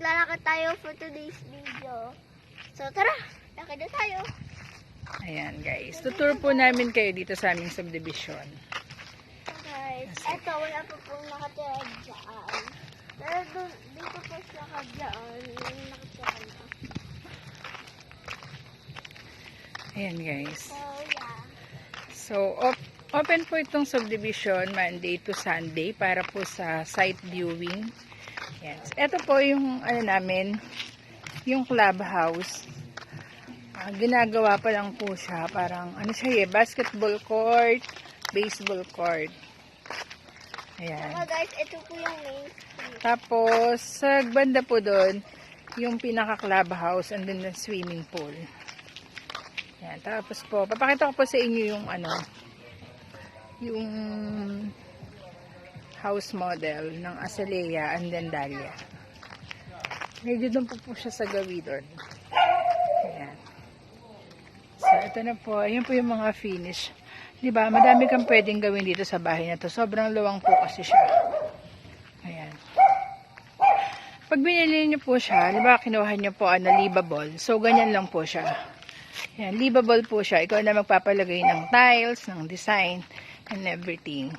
maglalakad tayo for today's video. So tara, lakad na tayo. Ayan guys, tutur po namin kayo dito sa aming subdivision. Guys, eto wala pa pong nakatira dyan. Pero dun, dito po siya ka dyan. Yung nakatira na. Ayan guys. So yeah. So, op- open po itong subdivision Monday to Sunday para po sa site viewing. Yes. Ito po yung ano namin, yung clubhouse. Ah, ginagawa pa lang po siya. Parang ano siya eh, basketball court, baseball court. Ayan. Saka guys, ito po yung main street. Tapos, sa banda po doon, yung pinaka-clubhouse and then the swimming pool. Yan. Tapos po, papakita ko po sa inyo yung ano, yung house model ng Azalea and then Dahlia. Medyo doon po po siya sa gawi doon. Ayan. So, ito na po. Ayan po yung mga finish. 'Di ba Madami kang pwedeng gawin dito sa bahay na to. Sobrang luwang po kasi siya. Ayan. Pag binili niyo po siya, di ba kinuha niyo po ano, livable. So, ganyan lang po siya. Ayan, livable po siya. Ikaw na magpapalagay ng tiles, ng design, and everything.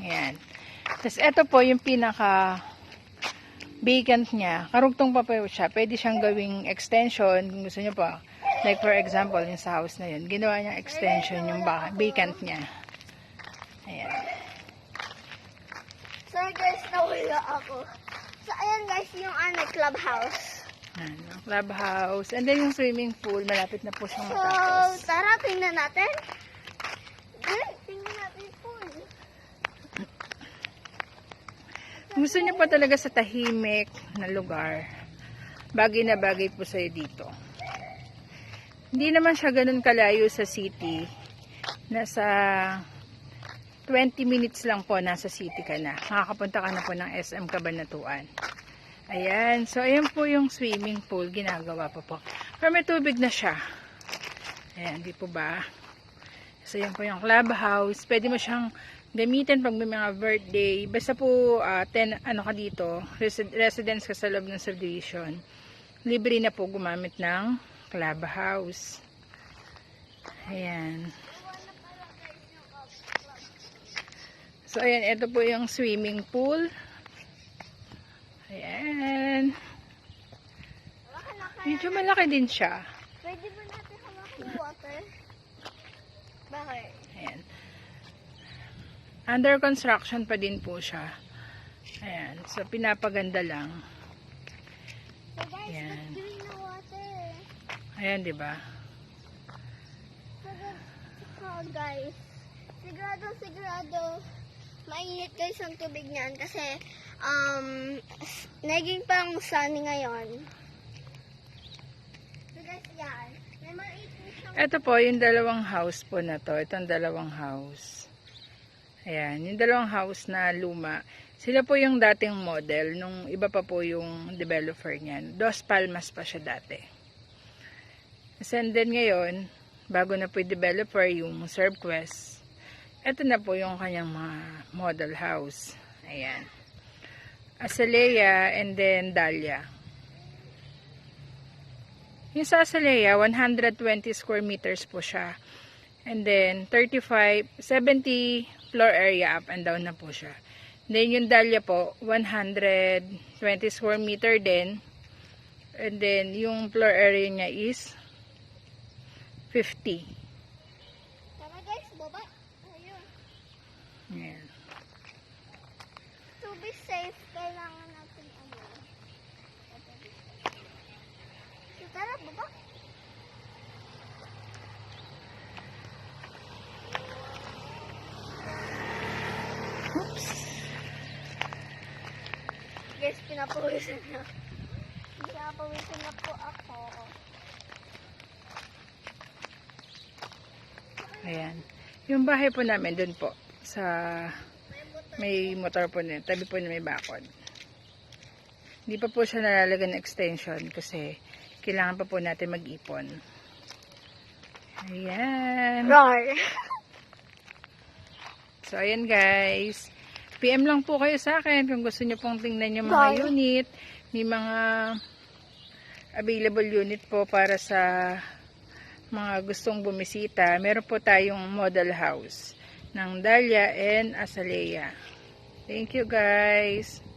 Ayan. Tapos, ito po yung pinaka vacant niya. Karugtong pa po siya. Pwede siyang gawing extension kung gusto niyo po. Like for example, yung sa house na yun. Ginawa niyang extension yung vacant niya. Ayan. Sorry guys, nawala ako. So ayan guys, yung ano, clubhouse. Yung clubhouse. And then yung swimming pool, malapit na po siyang So, matapos. tara, tingnan natin. Eh, tingnan natin yung pool. Kung Gusto niyo pa talaga sa tahimik na lugar. Bagay na bagay po sa'yo dito. Hindi naman siya ganun kalayo sa city. Nasa 20 minutes lang po nasa city ka na. Makakapunta ka na po ng SM Cabanatuan. Ayan. So, ayan po yung swimming pool. Ginagawa pa po. Pero may tubig na siya. Ayan, di po ba? So, yan po yung clubhouse. Pwede mo siyang gamitin pag may mga birthday. Basta po, ah, 10, ano ka dito, resi- residence ka sa loob ng subdivision. Libre na po gumamit ng clubhouse. Ayan. So, ayan, ito po yung swimming pool. Ayan. Medyo malaki din siya. pwede ba natin hawakan yung water? Bakit? Ayan. Under construction pa din po siya. Ayan. So, pinapaganda lang. So guys, Yan. let's drink the water. Ayan, di ba? So guys, sigurado, sigurado, mainit guys ang tubig niyan kasi um, naging pang sunny ngayon. So guys, yan. Ito po, yung dalawang house po na to. Itong dalawang house. Ayan. Yung dalawang house na luma. Sila po yung dating model. Nung iba pa po yung developer niyan. Dos Palmas pa siya dati. And then ngayon, bago na po yung developer, yung ServQuest. Ito na po yung kanyang mga model house. Ayan. Azalea and then Dahlia. Yung sa Azalea, 120 square meters po siya. And then, 35, 70 floor area up and down na po siya. Then, yung Dahlia po, 120 square meter din. And then, yung floor area niya is 50. Tara guys, baba. Ayun. Ayan. To be safe, kailangan natin ano. So tara, baba. Oops. Guys, pinapawisan na. Pinapawisan na po ako. Ayan. Yung bahay po namin, dun po. Sa may motor po na, tabi po na may bakod. Hindi pa po siya nalalagyan ng extension kasi kailangan pa po natin mag-ipon. Ayan. Roar. So, ayan guys. PM lang po kayo sa akin kung gusto nyo pong tingnan yung mga Bye. unit. may mga available unit po para sa mga gustong bumisita. Meron po tayong model house ng Dahlia and Azalea. Thank you guys!